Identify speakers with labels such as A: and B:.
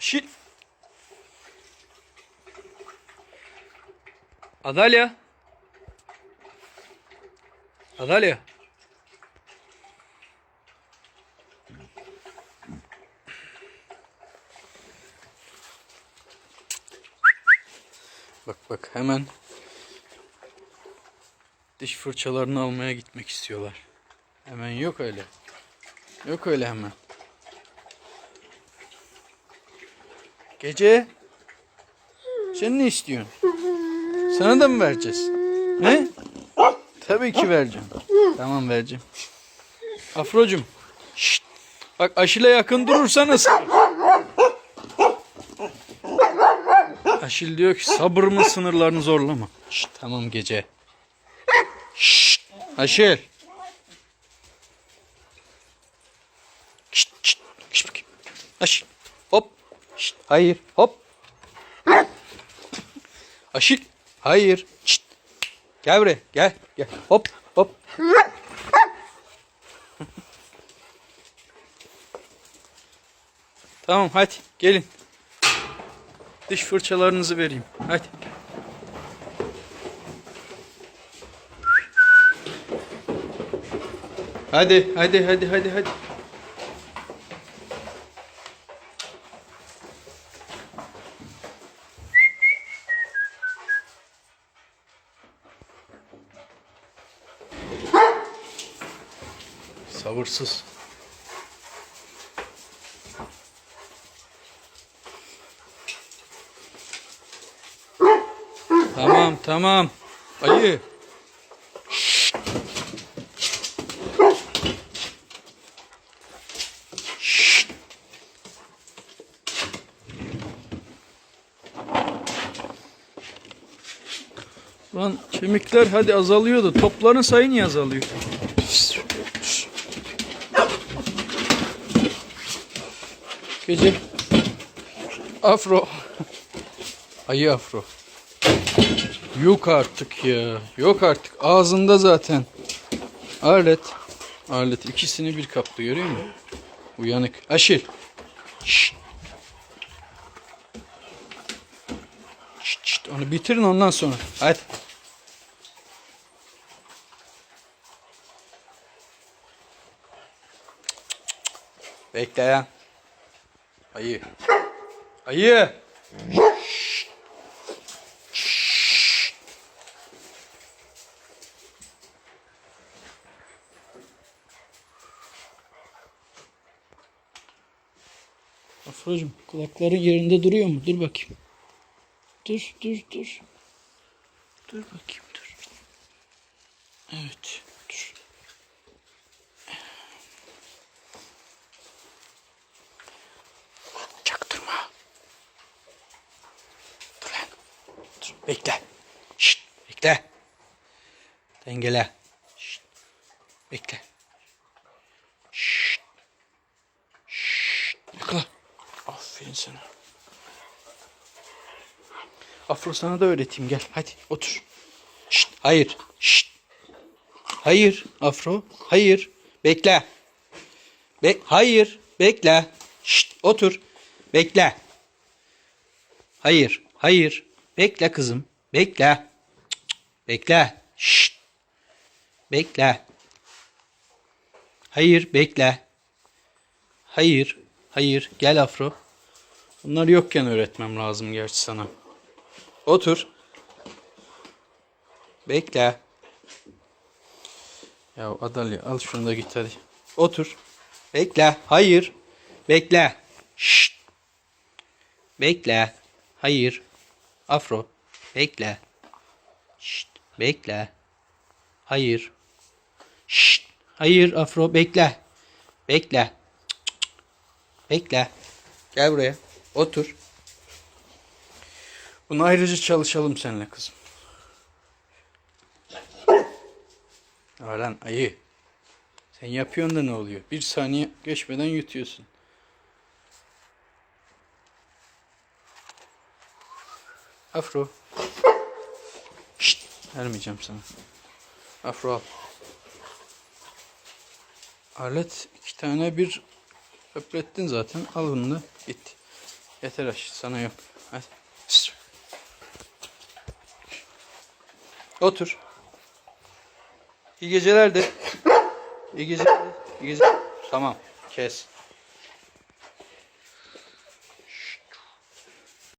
A: Şit. Adalya. Adalya. Bak bak hemen diş fırçalarını almaya gitmek istiyorlar. Hemen yok öyle. Yok öyle hemen. Gece sen ne istiyorsun? Sana da mı vereceğiz? Ne? Tabii ki vereceğim. Tamam vereceğim. Afrocum. Şşt. Bak aşile yakın durursanız. Aşil diyor ki sabırımın sınırlarını zorlama. Şşt, tamam gece. Şşt. Aşil. Şşt, şşt. Şşt. Aşil. Şşt. Hayır. Hop. Aşil. Hayır. Şşt. Gel buraya. Gel. Gel. Hop. Hop. tamam hadi gelin. Diş fırçalarınızı vereyim. Hadi. Hadi, hadi, hadi, hadi, hadi. Sabırsız. Tamam, tamam. Ayı. Lan kemikler hadi azalıyordu. Topların sayı niye azalıyor? Gece afro. Ayı afro. Yok artık ya. Yok artık. Ağzında zaten. Alet. Alet. ikisini bir kaptı görüyor musun? Uyanık. Aşil. Şşt. Şşt, şşt. Onu bitirin ondan sonra. Hadi. Bekle ya. Ayı. Ayı. Afrocum kulakların yerinde duruyor mu? Dur bakayım. Dur dur dur. Dur bakayım dur. Evet dur. Çaktırma. Dur lan. Dur bekle. Şşt bekle. Dengele. Şşt. Bekle. Şşt. Şşt. Yakala. Aferin sana. Afro sana da öğreteyim gel. Hadi otur. Şşt, hayır. Şşt. Hayır Afro. Hayır. Bekle. Be hayır. Bekle. Şşt, otur. Bekle. Hayır. Hayır. Bekle kızım. Bekle. Bekle. Şşt. Bekle. Hayır. Bekle. Hayır. Hayır. Gel Afro. Bunlar yokken öğretmem lazım gerçi sana. Otur. Bekle. Ya Adalya al şunu da git hadi. Otur. Bekle. Hayır. Bekle. Şşt. Bekle. Hayır. Afro. Bekle. Şşt. Bekle. Hayır. Şşt. Hayır Afro bekle. Bekle. Bekle. Gel buraya. Otur. Bunu ayrıca çalışalım seninle kızım. Alan ayı. Sen yapıyorsun da ne oluyor? Bir saniye geçmeden yutuyorsun. Afro. Şşt, vermeyeceğim sana. Afro al. Alet iki tane bir öplettin zaten. Al bunu da git. Yeter aşkım sana yok. Hadi. Otur. İyi geceler de. İyi geceler. İyi geceler. Tamam. Kes.